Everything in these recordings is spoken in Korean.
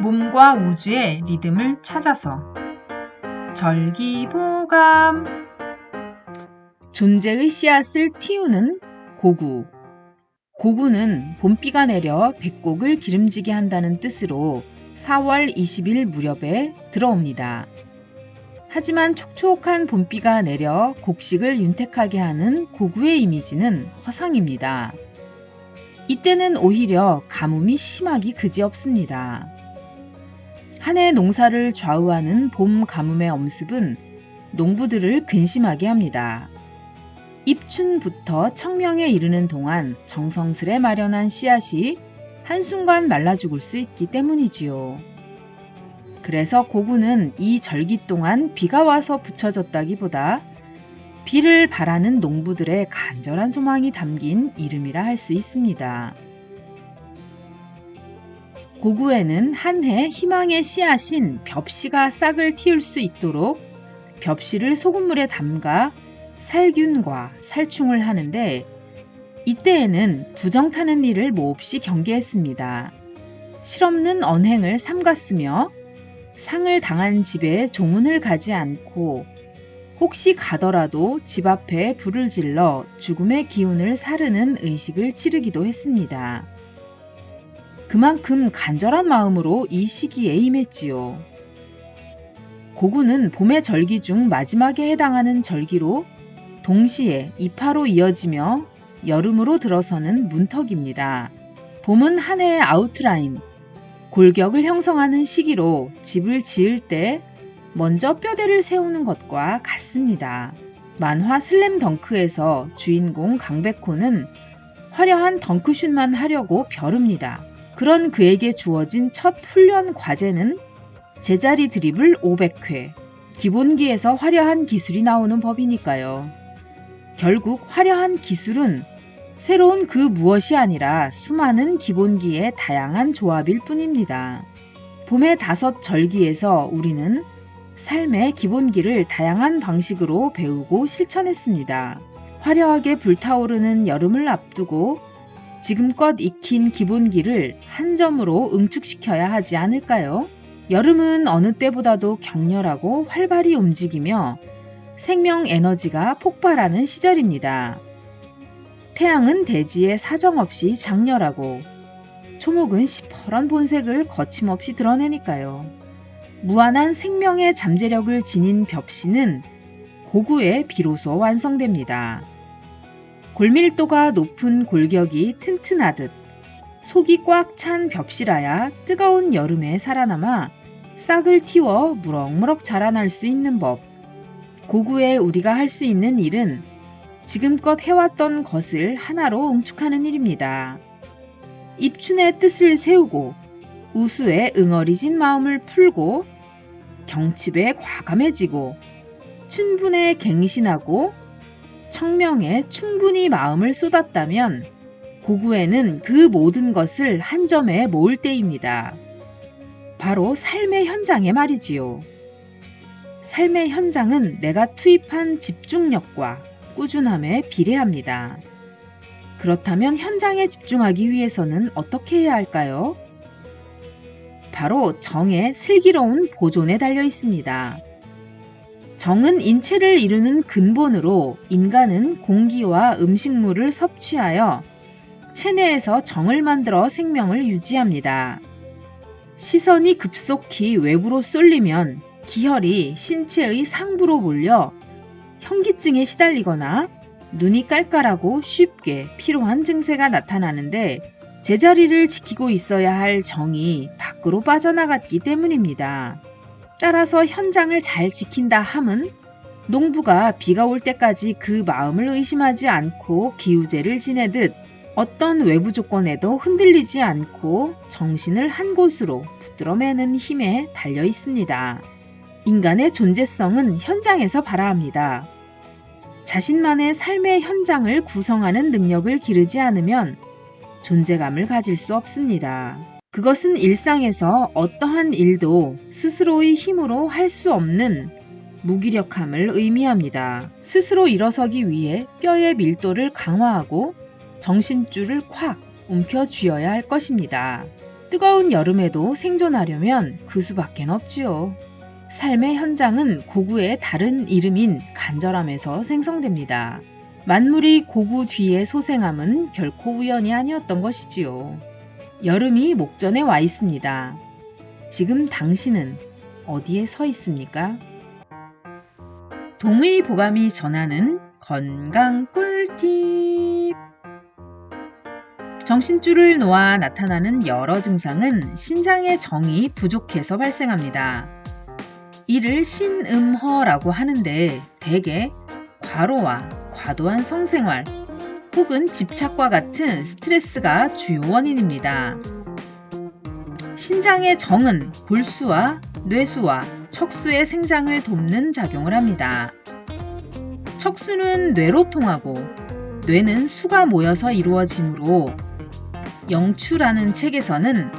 몸과 우주의 리듬을 찾아서 절기보감 존재의 씨앗을 틔우는 고구 고구는 봄비가 내려 백곡을 기름지게 한다는 뜻으로 4월 20일 무렵에 들어옵니다. 하지만 촉촉한 봄비가 내려 곡식을 윤택하게 하는 고구의 이미지는 허상입니다. 이때는 오히려 가뭄이 심하기 그지없습니다. 한 해 농사를 좌우하는 봄 가뭄의 엄습은 농부들을 근심하게 합니다. 입춘부터 청명에 이르는 동안 정성스레 마련한 씨앗이 한순간 말라 죽을 수 있기 때문이지요. 그래서 고구는 이 절기 동안 비가 와서 붙여졌다기보다 비를 바라는 농부들의 간절한 소망이 담긴 이름이라 할 수 있습니다. 고구에는 한 해 희망의 씨앗인 벽씨가 싹을 틔울 수 있도록 벽씨를 소금물에 담가 살균과 살충을 하는데 이때에는 부정 타는 일을 몹시 경계했습니다. 실없는 언행을 삼갔으며 상을 당한 집에 조문을 가지 않고 혹시 가더라도 집 앞에 불을 질러 죽음의 기운을 사르는 의식을 치르기도 했습니다. 그만큼 간절한 마음으로 이 시기에 임했지요. 고구는 봄의 절기 중 마지막에 해당하는 절기로 동시에 이파로 이어지며 여름으로 들어서는 문턱입니다. 봄은 한 해의 아웃라인, 골격을 형성하는 시기로 집을 지을 때 먼저 뼈대를 세우는 것과 같습니다. 만화 슬램 덩크에서 주인공 강백호는 화려한 덩크슛만 하려고 벼릅니다. 그런 그에게 주어진 첫 훈련 과제는 제자리 드립을 500회. 기본기에서 화려한 기술이 나오는 법이니까요. 결국 화려한 기술은 새로운 그 무엇이 아니라 수많은 기본기의 다양한 조합일 뿐입니다. 봄의 다섯 절기에서 우리는 삶의 기본기를 다양한 방식으로 배우고 실천했습니다. 화려하게 불타오르는 여름을 앞두고 지금껏 익힌 기본기를 한 점으로 응축시켜야 하지 않을까요? 여름은 어느 때보다도 격렬하고 활발히 움직이며 생명 에너지가 폭발하는 시절입니다. 태양은 대지에 사정없이 장렬하고 초목은 시퍼런 본색을 거침없이 드러내니까요. 무한한 생명의 잠재력을 지닌 벽시는 고구에 비로소 완성됩니다. 골밀도가 높은 골격이 튼튼하듯 속이 꽉 찬 벽시라야 뜨거운 여름에 살아남아 싹을 틔워 무럭무럭 자라날 수 있는 법. 고구에 우리가 할 수 있는 일은 지금껏 해왔던 것을 하나로 응축하는 일입니다. 입춘의 뜻을 세우고 우수에 응어리진 마음을 풀고 경칩에 과감해지고 춘분에 갱신하고 청명에 충분히 마음을 쏟았다면 고구에는 그 모든 것을 한 점에 모을 때입니다. 바로 삶의 현장에 말이지요. 삶의 현장은 내가 투입한 집중력과 꾸준함에 비례합니다. 그렇다면 현장에 집중하기 위해서는 어떻게 해야 할까요? 바로 정의 슬기로운 보존에 달려 있습니다. 정은 인체를 이루는 근본으로 인간은 공기와 음식물을 섭취하여 체내에서 정을 만들어 생명을 유지합니다. 시선이 급속히 외부로 쏠리면 기혈이 신체의 상부로 몰려 현기증에 시달리거나 눈이 깔깔하고 쉽게 피로한 증세가 나타나는데 제자리를 지키고 있어야 할 정이 밖으로 빠져나갔기 때문입니다. 따라서 현장을 잘 지킨다 함은 농부가 비가 올 때까지 그 마음을 의심하지 않고 기우제를 지내듯 어떤 외부 조건에도 흔들리지 않고 정신을 한 곳으로 붙들어 매는 힘에 달려 있습니다. 인간의 존재성은 현장에서 발화합니다. 자신만의 삶의 현장을 구성하는 능력을 기르지 않으면 존재감을 가질 수 없습니다. 그것은 일상에서 어떠한 일도 스스로의 힘으로 할 수 없는 무기력함을 의미합니다. 스스로 일어서기 위해 뼈의 밀도를 강화하고 정신줄을 콱 움켜 쥐어야 할 것입니다. 뜨거운 여름에도 생존하려면 그 수밖엔 없지요. 삶의 현장은 고구의 다른 이름인 간절함에서 생성됩니다. 만물이 고구 뒤의 소생함은 결코 우연이 아니었던 것이지요. 여름이 목전에 와 있습니다. 지금 당신은 어디에 서 있습니까? 동의 보감이 전하는 건강 꿀팁. 정신줄을 놓아 나타나는 여러 증상은 신장의 정이 부족해서 발생합니다. 이를 신음허라고 하는데 대개 과로와 과도한 성생활 혹은 집착과 같은 스트레스가 주요 원인입니다. 신장의 정은 골수와 뇌수와 척수의 생장을 돕는 작용을 합니다. 척수는 뇌로 통하고 뇌는 수가 모여서 이루어지므로 영추라는 책에서는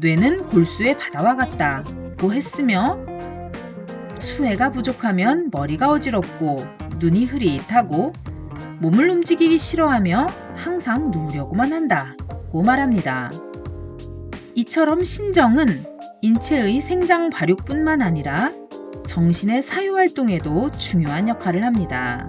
뇌는 골수의 바다와 같다고 했으며 수혜가 부족하면 머리가 어지럽고 눈이 흐릿하고 몸을 움직이기 싫어하며 항상 누우려고만 한다고 말합니다. 이처럼 신정은 인체의 생장 발육뿐만 아니라 정신의 사유 활동에도 중요한 역할을 합니다.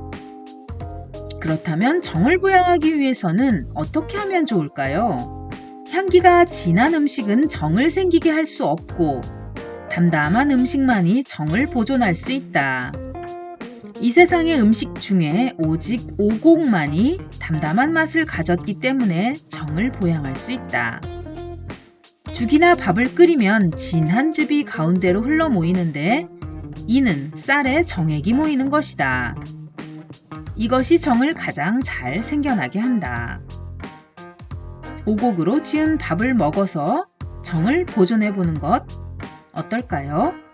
그렇다면 정을 보양하기 위해서는 어떻게 하면 좋을까요? 향기가 진한 음식은 정을 생기게 할 수 없고 담담한 음식만이 정을 보존할 수 있다. 이 세상의 음식 중에 오직 오곡만이 담담한 맛을 가졌기 때문에 정을 보양할 수 있다. 죽이나 밥을 끓이면 진한 즙이 가운데로 흘러 모이는데 이는 쌀에 정액이 모이는 것이다. 이것이 정을 가장 잘 생겨나게 한다. 오곡으로 지은 밥을 먹어서 정을 보존해 보는 것 어떨까요?